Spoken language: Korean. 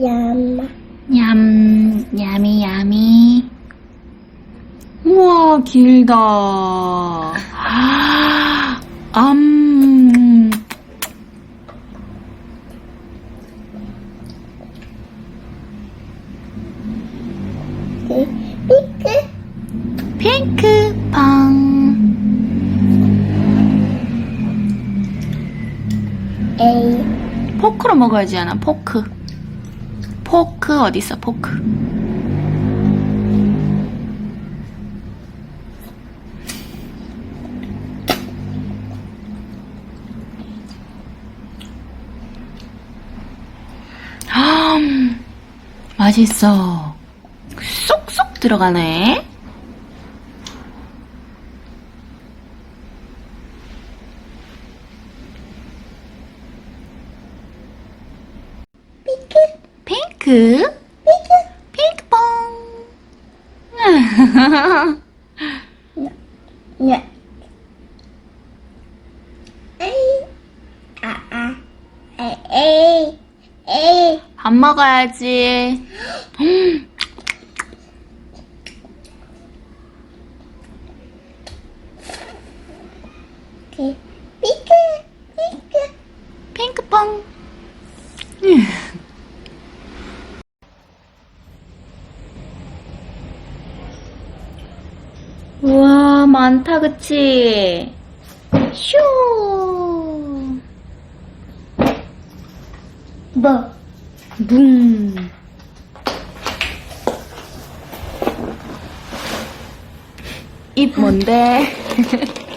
야마. 냠, 야미, 야미. 우와, 길다. 암. 그, 피크. 핑크 빵. 에이. 포크로 먹어야지, 하나, 포크. 포크, 어딨어, 포크. 아, 맛있어. 쏙쏙 들어가네. 피크. 핑크. 핑크퐁. 야. 에이. 아, 아. 밥 먹어야지. 그, 피크. 피크. 핑크퐁. 많다, 그치? 슈! 뭐? 붕. 입 뭔데?